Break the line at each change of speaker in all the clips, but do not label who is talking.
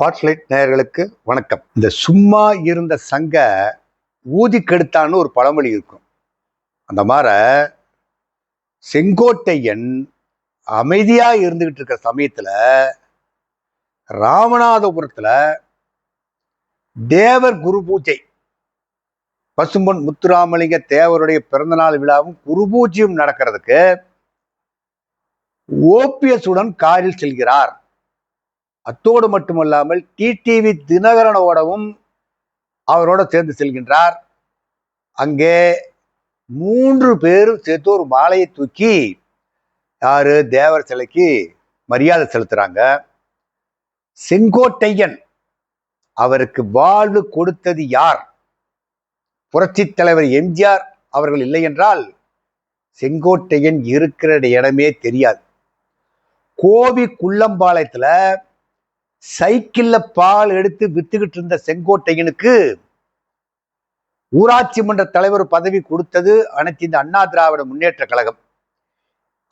Spotlight நேயர்களுக்கு வணக்கம். இந்த சும்மா இருந்த சங்க ஊதி கெடுத்தான்னு ஒரு பழமொழி இருக்கும். அந்த மாதிரி செங்கோட்டையன் அமைதியா இருந்துகிட்டு இருக்கிற சமயத்துல ராமநாதபுரத்துல தேவர் குரு பூஜை. பசும்பொன் முத்துராமலிங்க தேவருடைய பிறந்தநாள் விழாவும் குரு பூஜையும் நடக்கிறதுக்கு ஓபிஎஸ் உடன் காரில் செல்கிறார். அத்தோடு மட்டுமல்லாமல் டிடிவி தினகரனோடவும் அவரோட சேர்ந்து செல்கின்றார். அங்கே மூன்று பேரும் சேர்த்து ஒரு மாலையை தூக்கி யாரு? தேவர் சிலைக்கு மரியாதை செலுத்துறாங்க. செங்கோட்டையன் அவருக்கு வாழ்வு கொடுத்தது யார்? புரட்சி தலைவர் எம்ஜிஆர் அவர்கள் இல்லை என்றால் செங்கோட்டையன் இருக்கிற இடமே தெரியாது. கோவி குள்ளம்பாளையத்தில் சைக்கிள்ல பால் எடுத்து வித்துக்கிட்டு இருந்த செங்கோட்டையனுக்கு ஊராட்சி மன்ற தலைவர் பதவி கொடுத்தது அனைத்து இந்த அண்ணா திராவிட முன்னேற்ற கழகம்.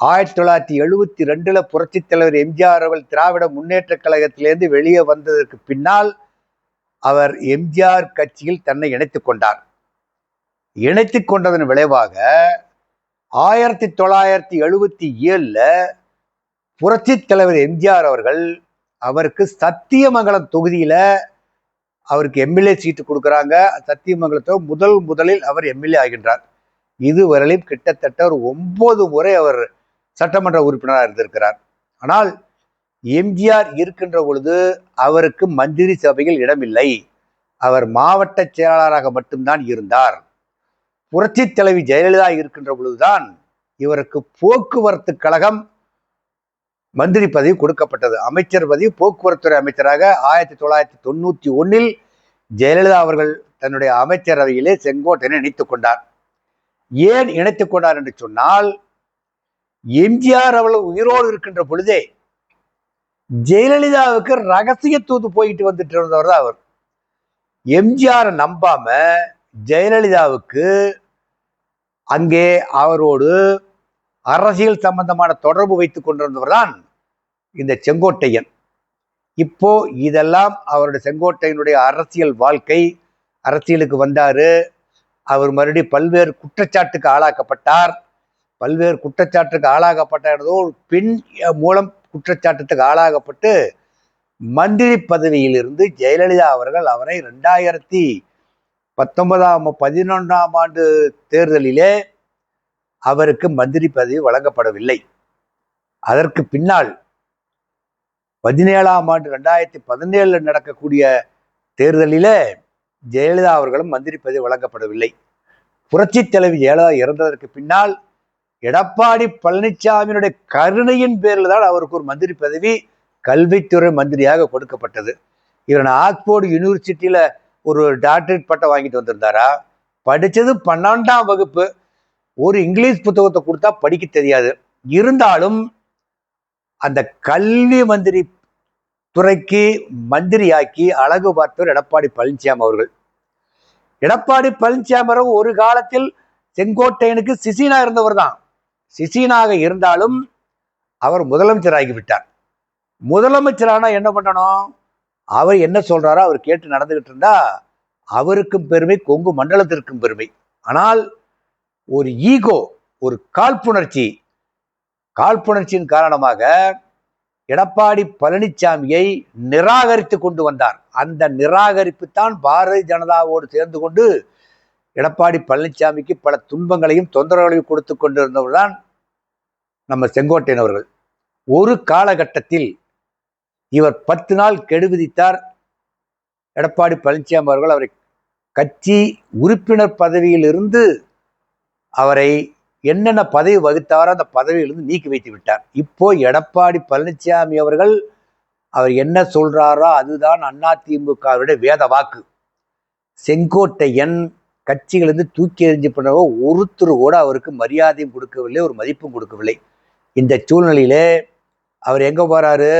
ஆயிரத்தி தொள்ளாயிரத்தி எழுபத்தி ரெண்டுல புரட்சி தலைவர் எம்ஜிஆர் அவர்கள் திராவிட முன்னேற்ற கழகத்திலேருந்து வெளியே வந்ததற்கு பின்னால் அவர் எம்ஜிஆர் கட்சியில் தன்னை இணைத்துக் கொண்டார். இணைத்துக் கொண்டதன் விளைவாக ஆயிரத்தி தொள்ளாயிரத்தி எழுபத்தி ஏழுல புரட்சி தலைவர் எம்ஜிஆர் அவர்கள் அவருக்கு சத்தியமங்கலம் தொகுதியில அவருக்கு எம்எல்ஏ சீட்டு கொடுக்குறாங்க. சத்தியமங்கலத்தை முதல் முதலில் அவர் எம்எல்ஏ ஆகின்றார். இதுவரையிலும் கிட்டத்தட்ட ஒரு ஒன்பது முறை அவர் சட்டமன்ற உறுப்பினராக இருந்திருக்கிறார். ஆனால் எம்ஜிஆர் இருக்கின்ற பொழுது அவருக்கு மந்திரி சபையில் இடமில்லை. அவர் மாவட்ட செயலாளராக மட்டும்தான் இருந்தார். புரட்சி தலைவி ஜெயலலிதா இருக்கின்ற பொழுதுதான் இவருக்கு போக்குவரத்து கழகம் மந்திரி பதவி கொடுக்கப்பட்டது. அமைச்சர் பதவி போக்குவரத்துறை அமைச்சராக ஆயிரத்தி தொள்ளாயிரத்தி தொண்ணூத்தி ஒன்னில் ஜெயலலிதா அவர்கள் தன்னுடைய அமைச்சரவையிலே செங்கோட்டையனை இணைத்துக் கொண்டார். ஏன் இணைத்துக் கொண்டார் என்று சொன்னால் எம்ஜிஆர் அவர்கள் உயிரோடு இருக்கின்ற பொழுதே ஜெயலலிதாவுக்கு ரகசிய தூது போயிட்டு வந்துட்டு இருந்தவர் தான் அவர். எம்ஜிஆரை நம்பாம ஜெயலலிதாவுக்கு அங்கே அவரோடு அரசியல் சம்பந்தமான தொடர்பு வைத்துக் கொண்டிருந்தவர் தான் இந்த செங்கோட்டையன். இப்போ இதெல்லாம் அவருடைய செங்கோட்டையனுடைய அரசியல் வாழ்க்கை அரசியலுக்கு வந்தாரு. அவர் மறுபடியும் பல்வேறு குற்றச்சாட்டுக்கு ஆளாக்கப்பட்டார். பல்வேறு குற்றச்சாட்டுக்கு ஆளாக்கப்பட்டதோ ஒரு பெண் மூலம் குற்றச்சாட்டுக்கு ஆளாகப்பட்டு மந்திரி பதவியிலிருந்து ஜெயலலிதா அவர்கள் அவரை ரெண்டாயிரத்தி பத்தொன்பதாம் பதினொன்றாம் ஆண்டு தேர்தலிலே அவருக்கு மந்திரி பதவி வழங்கப்படவில்லை. அதற்கு பின்னால் பதினேழாம் ஆண்டு ரெண்டாயிரத்தி பதினேழுல நடக்கக்கூடிய தேர்தலில் ஜெயலலிதா அவர்களும் மந்திரி பதவி வழங்கப்படவில்லை. புரட்சி தலைவி ஜெயலலிதா இறந்ததற்கு பின்னால் எடப்பாடி பழனிசாமியினுடைய கருணையின் பேரில் தான் அவருக்கு ஒரு மந்திரி பதவி கல்வித்துறை மந்திரியாக கொடுக்கப்பட்டது. இவர் ஆக்ஸ்போர்டு யூனிவர்சிட்டியில் ஒரு டாக்டரேட் பட்டம் வாங்கிட்டு வந்திருந்தாரா? படிச்சது பன்னெண்டாம் வகுப்பு. ஒரு இங்கிலீஷ் புத்தகத்தை கொடுத்தா படிக்க தெரியாது. இருந்தாலும் அந்த கல்வி மந்திரி துறைக்கு மந்திரியாக்கி அழகு பார்த்தவர் எடப்பாடி பழனிசாமி அவர்கள். எடப்பாடி பழனிசாமி ஒரு காலத்தில் செங்கோட்டையனுக்கு சிசினா இருந்தவர் தான். சிசினாக இருந்தாலும் அவர் முதலமைச்சர் விட்டார். முதலமைச்சரானா என்ன பண்ணணும்? அவர் என்ன சொல்றாரோ அவர் கேட்டு நடந்துகிட்டு இருந்தா அவருக்கும் பெருமை கொங்கு மண்டலத்திற்கும் பெருமை. ஆனால் ஒரு ஈகோ ஒரு காழ்ப்புணர்ச்சி. காழ்ப்புணர்ச்சியின் காரணமாக எடப்பாடி பழனிசாமியை நிராகரித்து கொண்டு வந்தார். அந்த நிராகரிப்பு தான் பாரதிய ஜனதாவோடு சேர்ந்து கொண்டு எடப்பாடி பழனிசாமிக்கு பல துன்பங்களையும் தொந்தரவுகளையும் கொடுத்து கொண்டிருந்தவர் தான் நம்ம செங்கோட்டையன் அவர்கள். ஒரு காலகட்டத்தில் இவர் பத்து நாள் கெடு விதித்தார். எடப்பாடி பழனிசாமி அவர்கள் அவரை கட்சி உறுப்பினர் பதவியில் இருந்து அவரை என்னென்ன பதவி வகுத்தாரோ அந்த பதவியிலிருந்து நீக்கி வைத்து விட்டார். இப்போ எடப்பாடி பழனிசாமி அவர்கள் அவர் என்ன சொல்றாரோ அதுதான் அதிமுகவுடைய வேத வாக்கு. செங்கோட்டையன் கட்சிகளிலிருந்து தூக்கி எறிஞ்சு பண்ணவோ ஒருத்தர் கூட அவருக்கு மரியாதையும் கொடுக்கவில்லை ஒரு மதிப்பும் கொடுக்கவில்லை. இந்த சூழ்நிலையிலே அவர் எங்க போறாரு?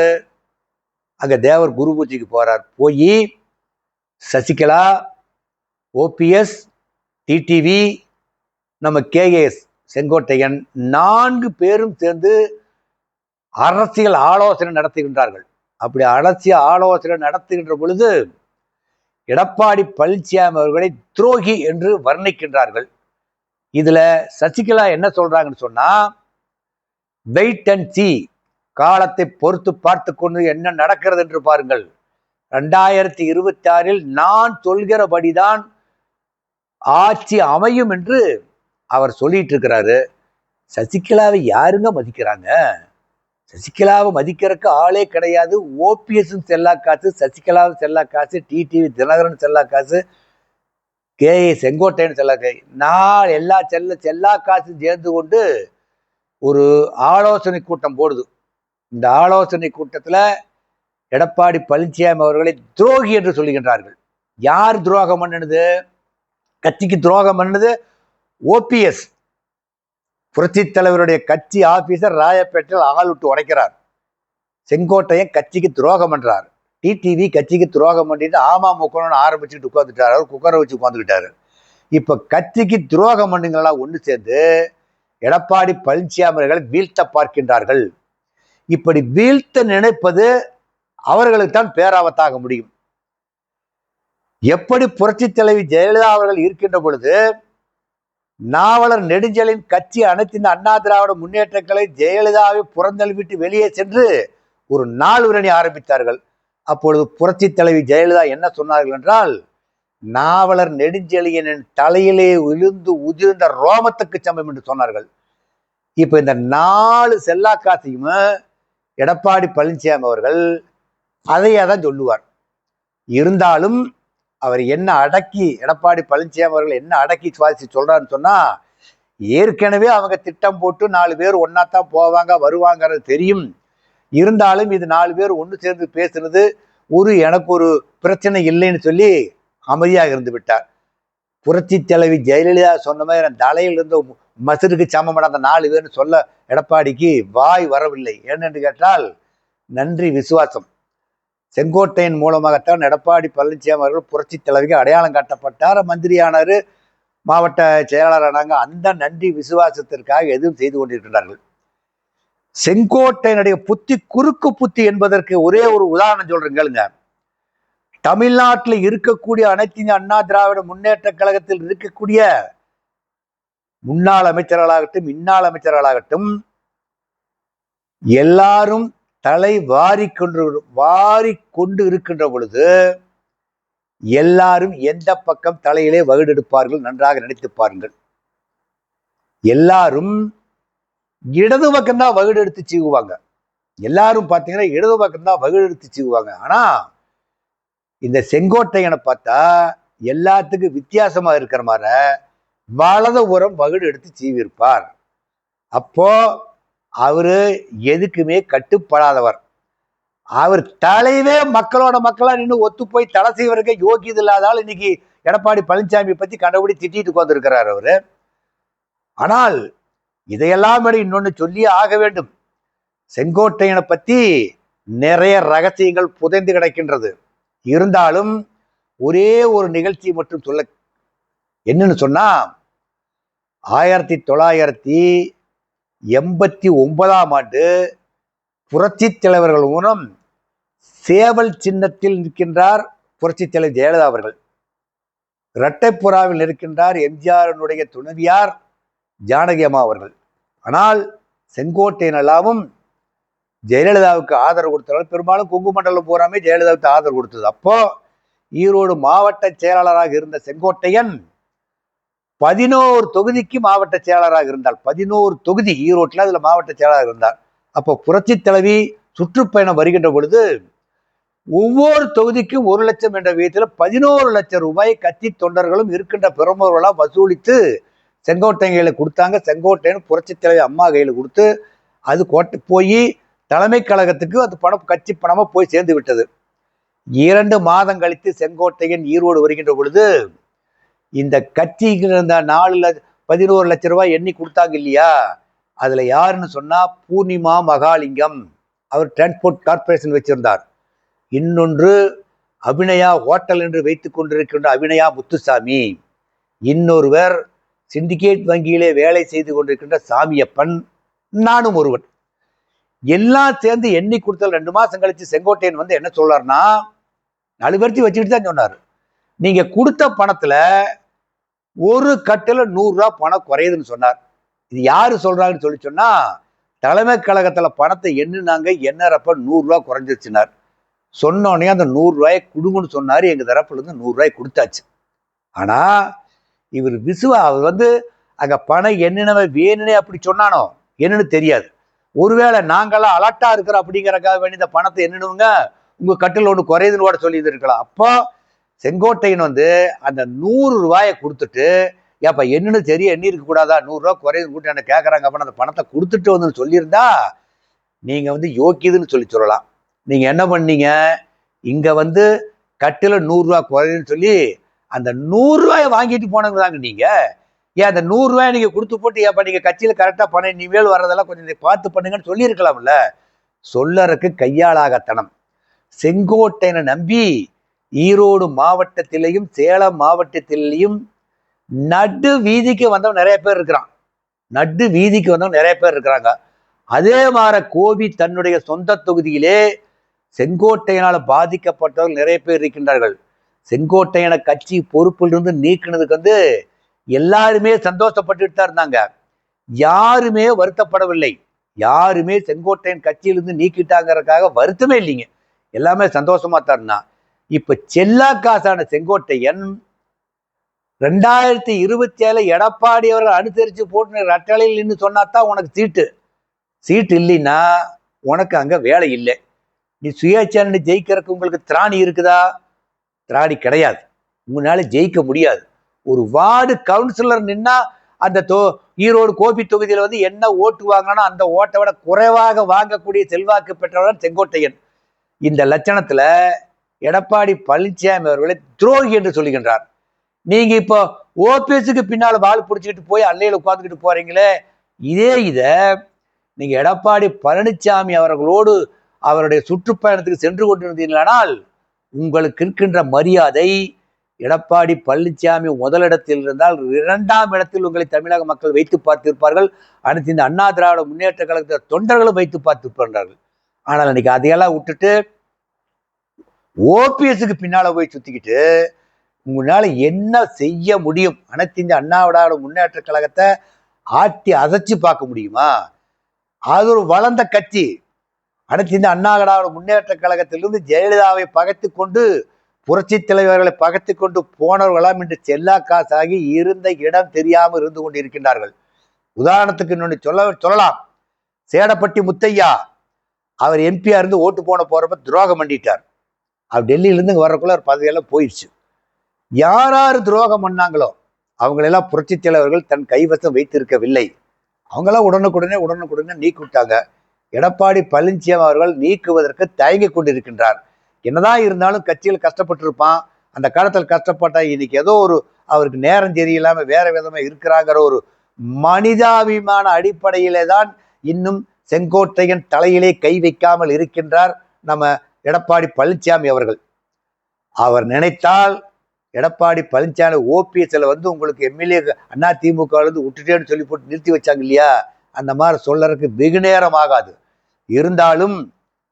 அங்கே தேவர் குரு பூஜைக்கு போறார். போய் சசிகலா ஓபிஎஸ் டிடிவி நம்ம கேஏஎஸ் செங்கோட்டையன் நான்கு பேரும் சேர்ந்து அரசியல் ஆலோசனை நடத்துகின்றார்கள். அப்படி அரசியல் ஆலோசனை நடத்துகின்ற பொழுது எடப்பாடி பழனிசாமி அவர்களை துரோகி என்று வர்ணிக்கின்றார்கள். இதில் சசிகலா என்ன சொல்கிறாங்கன்னு சொன்னால் வெயிட் அண்ட் சி காலத்தை பொறுத்து பார்த்து கொண்டு என்ன நடக்கிறது என்று பாருங்கள். ரெண்டாயிரத்தி இருபத்தி ஆறில் நான் சொல்கிறபடிதான் ஆட்சி அமையும் என்று அவர் சொல்லிட்டு இருக்கிறாரு சசிகலாவை யாருங்க மதிக்கிறாங்க? சசிகலாவை மதிக்கிறதுக்கு ஆளே கிடையாது. ஓபிஎஸும் செல்லா காசு சசிகலாவும் செல்லா காசு டிடிவி தினகரன் செல்லா காசு கே செங்கோட்டையன் செல்லா காசு நான் எல்லா செல்ல செல்லா காசும் சேர்ந்து கொண்டு ஒரு ஆலோசனை கூட்டம் போடுது. இந்த ஆலோசனை கூட்டத்தில் எடப்பாடி பழனிசாமி அவர்களை துரோகி என்று சொல்லுகின்றார்கள். யார் துரோகம் பண்ணினது? கட்சிக்கு துரோகம் பண்ணுனது? ஓபிஎஸ் புரட்சி தலைவருடைய கட்சி ஆபீசர் ராயப்பேட்டையில் ஆள் விட்டு உடைக்கிறார். செங்கோட்டையன் கட்சிக்கு துரோகம் பண்றார். டிடிவி கட்சிக்கு துரோகம் பண்ணிட்டு அமமுகன்னு ஆரம்பிச்சுட்டு உட்காந்துட்டார் அவர் குக்கரை வச்சு உட்காந்துக்கிட்டாரு இப்ப கட்சிக்கு துரோகம் பண்ணுங்களா? ஒன்று சேர்ந்து எடப்பாடி பழனிசாமி வீழ்த்த பார்க்கின்றார்கள். இப்படி வீழ்த்த நினைப்பது அவர்களுக்கு தான் பேராபத்தாக முடியும். எப்படி புரட்சி தலைவி ஜெயலலிதா அவர்கள் இருக்கின்ற பொழுது நாவலர் நெடுஞ்சலின் கட்சி அனைத்தின் அண்ணா திராவிட முன்னேற்றங்களை ஜெயலலிதாவை புறந்தள்ளிவிட்டு வெளியே சென்று ஒரு நாளுரணி ஆரம்பித்தார்கள். அப்பொழுது புரட்சி தலைவி ஜெயலலிதா என்ன சொன்னார்கள் என்றால் நாவலர் நெடுஞ்செழியனின் தலையிலே விழுந்து உதிர்ந்த ரோமத்துக்கு சமம் என்று சொன்னார்கள். இப்போ இந்த நாலு செல்லா காசையும் எடப்பாடி பழனிசாமி அவர்கள் அதையே தான் சொல்லுவார். இருந்தாலும் அவர் என்ன அடக்கி எடப்பாடி பழனிசாமி அவர்கள் என்ன அடக்கி சுவாசி சொல்கிறான்னு சொன்னால் ஏற்கனவே அவங்க திட்டம் போட்டு நாலு பேர் ஒன்றா தான் போவாங்க வருவாங்கிறது தெரியும். இருந்தாலும் இது நாலு பேர் ஒன்று சேர்ந்து பேசுனது ஒரு எனக்கு ஒரு பிரச்சனை இல்லைன்னு சொல்லி அமைதியாக இருந்து விட்டார். புரட்சி தலைவி ஜெயலலிதா சொன்ன மாதிரி என் தலையில் இருந்த மசருக்கு சமமான அந்த நாலு பேர்னு சொல்ல எடப்பாடிக்கு வாய் வரவில்லை. ஏனென்று கேட்டால் நன்றி விசுவாசம். செங்கோட்டையின் மூலமாகத்தான் எடப்பாடி பழனிசாமி அவர்கள் புரட்சி தலைவிக்கு அடையாளம் காட்டப்பட்டார். மந்திரியானார் மாவட்ட செயலாளரானாங்க. அந்த நன்றி விசுவாசத்திற்காக எதுவும் செய்து கொண்டிருக்கிறார்கள் செங்கோட்டையினுடைய புத்தி குறுக்கு புத்தி என்பதற்கு ஒரே ஒரு உதாரணம் சொல்றேன் கேளுங்க. தமிழ்நாட்டில் இருக்கக்கூடிய அனைத்து அண்ணா திராவிட முன்னேற்ற கழகத்தில் இருக்கக்கூடிய முன்னாள் அமைச்சர்களாகட்டும் இன்னாள் அமைச்சர்களாகட்டும் எல்லாரும் தலை வாரி கொண்டு வாரி கொண்டு இருக்கின்ற பொழுது எல்லாரும் எந்த பக்கம் தலையிலே வகுடெடுப்பார்கள் நன்றாக நினைத்து பாருங்கள். எல்லாரும் இடது பக்கம்தான் வகுடு எடுத்து சீவுவாங்க. எல்லாரும் பார்த்தீங்கன்னா இடது பக்கம்தான் வகுடு எடுத்து சீவுவாங்க. ஆனா இந்த செங்கோட்டையனை பார்த்தா எல்லாத்துக்கும் வித்தியாசமா இருக்கிற மாதிரி வலது உரம் வகுடு எடுத்து சீவிருப்பார் அப்போ அவரு எதுக்குமே கட்டுப்படாதவர். அவர் தலைவே மக்களோட மக்களா நின்று ஒத்து போய் தலை செய்வதற்கு யோகியது இல்லாதால் இன்னைக்கு எடப்பாடி பழனிசாமி பத்தி கண்டபடி திட்டிட்டு உட்கார்ந்துருக்கிறார் அவரு. ஆனால் இதையெல்லாம் விட இன்னொன்னு சொல்லியே ஆக வேண்டும். செங்கோட்டையனை பத்தி நிறைய ரகசியங்கள் புதைந்து கிடக்கின்றது. இருந்தாலும் ஒரே ஒரு நிகழ்ச்சி மட்டும் சொல்ல என்னன்னு சொன்னா ஆயிரத்தி தொள்ளாயிரத்தி எண்பத்தி ஒன்பதாம் ஆண்டு புரட்சி தலைவர்கள் மூலம் சேவல் சின்னத்தில் நிற்கின்றார் புரட்சி தலைவர் ஜெயலலிதா அவர்கள். இரட்டைப்புறாவில் இருக்கின்றார் எம்ஜிஆரனுடைய துணைவியார் ஜானகி அம்மா அவர்கள். ஆனால் செங்கோட்டையன் எல்லாமும் ஜெயலலிதாவுக்கு ஆதரவு கொடுத்தவர்கள். பெரும்பாலும் கொங்கு மண்டலம் பூராமே ஜெயலலிதாவுக்கு ஆதரவு கொடுத்தது. அப்போ ஈரோடு மாவட்ட செயலாளராக இருந்த செங்கோட்டையன் பதினோரு தொகுதிக்கு மாவட்ட செயலராக இருந்தால் பதினோரு தொகுதி ஈரோட்டில் அதில் மாவட்ட செயலராக இருந்தார் அப்போ புரட்சி தலைவி சுற்றுப்பயணம் வருகின்ற பொழுது ஒவ்வொரு தொகுதிக்கும் ஒரு லட்சம் என்ற விதத்தில் பதினோரு லட்சம் ரூபாய் கட்சி தொண்டர்களும் இருக்கின்ற பெருமர்களாக வசூலித்து செங்கோட்டையன் கையில் கொடுத்தாங்க. செங்கோட்டையன் புரட்சி தலைவி அம்மா கையில் கொடுத்து அது கோட்டை போய் தலைமை கழகத்துக்கு அது பணம் கட்சி பணமாக போய் சேர்ந்து விட்டது. இரண்டு மாதம் கழித்து செங்கோட்டையன் ஈரோடு வருகின்ற பொழுது இந்த கட்சிக்கு இருந்த நாலு லட்ச பதினோரு லட்ச ரூபாய் எண்ணி கொடுத்தாங்க இல்லையா? அதில் யாருன்னு சொன்னால் பூர்ணிமா மகாலிங்கம். அவர் டிரான்ஸ்போர்ட் கார்பரேஷன் வச்சிருந்தார். இன்னொன்று அபிநயா ஹோட்டல் என்று வைத்து கொண்டிருக்கின்ற அபிநயா முத்துசாமி. இன்னொருவர் சிண்டிகேட் வங்கியிலே வேலை செய்து கொண்டிருக்கின்ற சாமியப்பன். நானும் ஒருவன். எல்லாம் சேர்ந்து எண்ணி கொடுத்தல் ரெண்டு மாதம் கழிச்சு செங்கோட்டையன் வந்து என்ன சொல்றாருன்னா நாலு பேர்த்தி வச்சுக்கிட்டு தான் சொன்னார். நீங்க கொடுத்த பணத்துல ஒரு கட்டில் நூறுரூவா பணம் குறையுதுன்னு சொன்னார். இது யாரு சொல்றாங்கன்னு சொல்லி சொன்னா தலைமை கழகத்துல பணத்தை எண்ணுனாங்க எண்ணறப்ப நூறுரூவா குறைஞ்சிருச்சுனார் சொன்னோடனே அந்த நூறுரூவாயை கொடுங்கன்னு சொன்னார் எங்கள் தரப்புலேருந்து நூறுரூவாய் கொடுத்தாச்சு. ஆனால் இவர் விசுவா அவர் வந்து அங்கே பணம் என்னென்ன வேணும்னே அப்படி சொன்னானோ என்னன்னு தெரியாது. ஒருவேளை நாங்களாம் அலர்ட்டாக இருக்கிறோம் அப்படிங்கிறக்காக வேண்டி இந்த பணத்தை என்னென்னுங்க உங்கள் கட்டில் ஒன்று குறையுதுன்னு கூட சொல்லி இருக்கலாம் அப்போ செங்கோட்டையன் வந்து அந்த நூறு ரூபாயை கொடுத்துட்டு ஏப்பா என்னன்னு தெரிய எண்ணி இருக்க கூடாதா? நூறுரூவா குறையுது கூட்டு என்ன கேட்குறாங்க அப்படின்னு அந்த பணத்தை கொடுத்துட்டு வந்து சொல்லியிருந்தா நீங்கள் வந்து யோக்கியதுன்னு சொல்லி சொல்லலாம். நீங்கள் என்ன பண்ணீங்க? இங்கே வந்து கட்டில நூறுரூவா குறையுதுன்னு சொல்லி அந்த நூறுரூவாயை வாங்கிட்டு போனவங்க தாங்க ஏன் அந்த நூறுரூவாயை நீங்கள் கொடுத்து போட்டு ஏப்பா நீங்கள் கட்சியில் கரெக்டாக பண்ண இனிமேல் வர்றதெல்லாம் கொஞ்சம் பார்த்து பண்ணுங்கன்னு சொல்லியிருக்கலாம்ல. சொல்லறக்கு கையாளாகத்தனம். செங்கோட்டையனை நம்பி ஈரோடு மாவட்டத்திலையும் சேலம் மாவட்டத்திலையும் நடு வீதிக்கு வந்தவன் நிறைய பேர் இருக்கிறான். நடு வீதிக்கு வந்தவன் நிறைய பேர் இருக்கிறாங்க. அதே மாதிரி கோபி தன்னுடைய சொந்த தொகுதியிலே செங்கோட்டையனால் பாதிக்கப்பட்டவர்கள் நிறைய பேர் இருக்கின்றார்கள். செங்கோட்டையனை கட்சி பொறுப்பிலிருந்து நீக்கினதுக்கு வந்து எல்லாருமே சந்தோஷப்பட்டுட்டு தான் இருந்தாங்க. யாருமே வருத்தப்படவில்லை. யாருமே செங்கோட்டையன் கட்சியிலிருந்து நீக்கிட்டாங்கிறதுக்காக வருத்தமே இல்லைங்க. எல்லாமே சந்தோஷமா தான் இருந்தான். இப்ப செல்லா காசான செங்கோட்டையன் ரெண்டாயிரத்தி இருபத்தி ஏழு எடப்பாடி அவர்கள் அனுசரிச்சு போட்டு ரட்டளையில் நின்று சொன்னாதான் உனக்கு சீட்டு. சீட்டு இல்லைன்னா உனக்கு அங்க வேலை இல்லை. நீ சுயேட்சை ஜெயிக்கிறதுக்கு உங்களுக்கு திராணி இருக்குதா? திராணி கிடையாது. உங்களால ஜெயிக்க முடியாது. ஒரு வார்டு கவுன்சிலர் நின்னா அந்த தொ ஈரோடு கோபி தொகுதியில் வந்து என்ன ஓட்டு வாங்கினா அந்த ஓட்டை விட குறைவாக வாங்கக்கூடிய செல்வாக்கு பெற்றவர் செங்கோட்டையன். இந்த லட்சணத்துல எடப்பாடி பழனிசாமி அவர்களை துரோகி என்று சொல்லுகின்றார். நீங்க இப்போ ஓபிஎஸ்க்கு பின்னால் வால் பிடிச்சிக்கிட்டு போய் அல்லையில உட்காந்துக்கிட்டு போறீங்களே இதே இதை நீங்க எடப்பாடி பழனிசாமி அவர்களோடு அவருடைய சுற்றுப்பயணத்துக்கு சென்று கொண்டிருந்தீர்களானால் உங்களுக்கு இருக்கின்ற மரியாதை எடப்பாடி பழனிசாமி முதலிடத்தில் இருந்தால் இரண்டாம் இடத்தில் உங்களை தமிழக மக்கள் வைத்து பார்த்திருப்பார்கள். அடுத்து இந்த அண்ணா திராவிட முன்னேற்ற கழகத்தில் தொண்டர்களும் வைத்து பார்த்திருப்பார்கள். ஆனால் இன்னைக்கு அதையெல்லாம் விட்டுட்டு ஓபிஎஸ்க்கு பின்னால போய் சுத்திக்கிட்டு உங்களால என்ன செய்ய முடியும்? அனைத்து இந்த அண்ணாவிடாவோட முன்னேற்ற கழகத்தை ஆட்டி அசைச்சு பார்க்க முடியுமா? அது ஒரு வளர்ந்த கட்சி. அனைத்து இந்த அண்ணாவிடாவோட முன்னேற்ற கழகத்திலிருந்து ஜெயலலிதாவை பகைத்து கொண்டு புரட்சி தலைவர்களை பகைத்து கொண்டு போனவர்களாம் இன்று செல்லா காசாகி இருந்த இடம் தெரியாமல் இருந்து கொண்டு இருக்கின்றார்கள் உதாரணத்துக்கு இன்னொன்று சொல்ல சொல்லலாம். சேடப்பட்டி முத்தையா அவர் எம்பியா இருந்து ஓட்டு போன போறப்ப துரோகம் பண்ணிட்டார். அவர் டெல்லியிலேருந்து வர்றக்குள்ள ஒரு பதவியெல்லாம் போயிடுச்சு. யார் யார் துரோகம் பண்ணாங்களோ அவங்களெல்லாம் புரட்சி தலைவர்கள் தன் கைவசம் வைத்திருக்கவில்லை. அவங்களாம் உடனுக்குடனே உடனுக்குடனே நீக்கி விட்டாங்க எடப்பாடி பழனிசாமி அவர்கள் நீக்குவதற்கு தயங்கி கொண்டிருக்கின்றார். என்னதான் இருந்தாலும் கட்சியில் கஷ்டப்பட்டிருப்பான். அந்த காலத்தில் கஷ்டப்பட்டா இன்னைக்கு ஏதோ ஒரு அவருக்கு நேரம் சரியில்லாம வேற விதமாக இருக்கிறாங்கிற ஒரு மனிதாபிமான அடிப்படையிலே தான் இன்னும் செங்கோட்டையன் தலையிலே கை வைக்காமல் இருக்கின்றார் நம்ம எடப்பாடி பழனிசாமி அவர்கள். அவர் நினைத்தால் எடப்பாடி பழனிசாமி ஓபிஎஸ்ல வந்து உங்களுக்கு எம்எல்ஏ அண்ணா திமுக இருந்து விட்டுட்டேன்னு சொல்லி போட்டு நிறுத்தி வச்சாங்க இல்லையா? அந்த மாதிரி சொல்லறதுக்கு வெகு நேரம் ஆகாது. இருந்தாலும்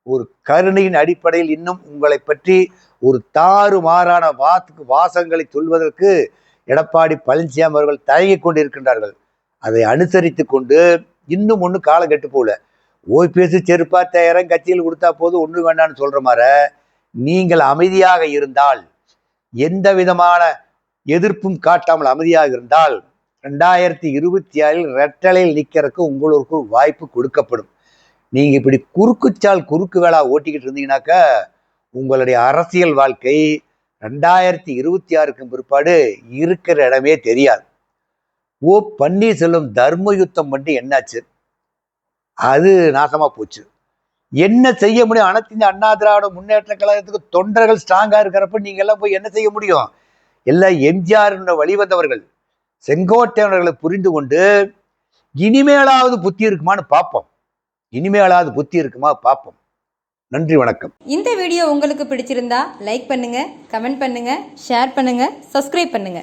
ஒரு கருணையின் அடிப்படையில் இன்னும் உங்களை பற்றி ஒரு தாறு மாறான வாத்துக்கு வாசங்களை சொல்வதற்கு எடப்பாடி பழனிசாமி அவர்கள் தயங்கிக் கொண்டிருக்கின்றார்கள். அதை அனுசரித்து கொண்டு இன்னும் ஒன்று காலம் கெட்டு போகல ஓபிஎஸ் செருப்பா தேரம் கட்சியில் கொடுத்தா போதும் ஒன்று வேண்டாம்னு சொல்ற மாதிரி நீங்கள் அமைதியாக இருந்தால் எந்த விதமான எதிர்ப்பும் காட்டாமல் அமைதியாக இருந்தால் ரெண்டாயிரத்தி இருபத்தி ஆறில் ரெட்டலையில் நிற்கிறதுக்கு உங்களுக்கு வாய்ப்பு கொடுக்கப்படும். நீங்கள் இப்படி குறுக்குச்சால் குறுக்கு வேளா ஓட்டிக்கிட்டு இருந்தீங்கன்னாக்கா உங்களுடைய அரசியல் வாழ்க்கை ரெண்டாயிரத்தி இருபத்தி ஆறுக்கும் பிற்பாடு இருக்கிற இடமே தெரியாது. ஓ பன்னீர்செல்வம் தர்ம யுத்தம் பண்ணி என்னாச்சு? அது நாசமா போச்சு. என்ன செய்ய முடியும்? அனைத்து இந்த அண்ணா திராவிட முன்னேற்ற கழகத்துக்கு தொண்டர்கள் ஸ்ட்ராங்கா இருக்கிறப்ப நீங்க எல்லாம் போய் என்ன செய்ய முடியும்? எல்லாம் எம்ஜிஆர் வழிவந்தவர்கள் செங்கோட்டையவர்களை புரிந்து கொண்டு இனிமேலாவது புத்தி இருக்குமான்னு பார்ப்போம். இனிமேலாவது புத்தி இருக்குமா பார்ப்போம். நன்றி வணக்கம்.
இந்த வீடியோ உங்களுக்கு பிடிச்சிருந்தா லைக் பண்ணுங்க கமெண்ட் பண்ணுங்க ஷேர் பண்ணுங்க சப்ஸ்கிரைப் பண்ணுங்க.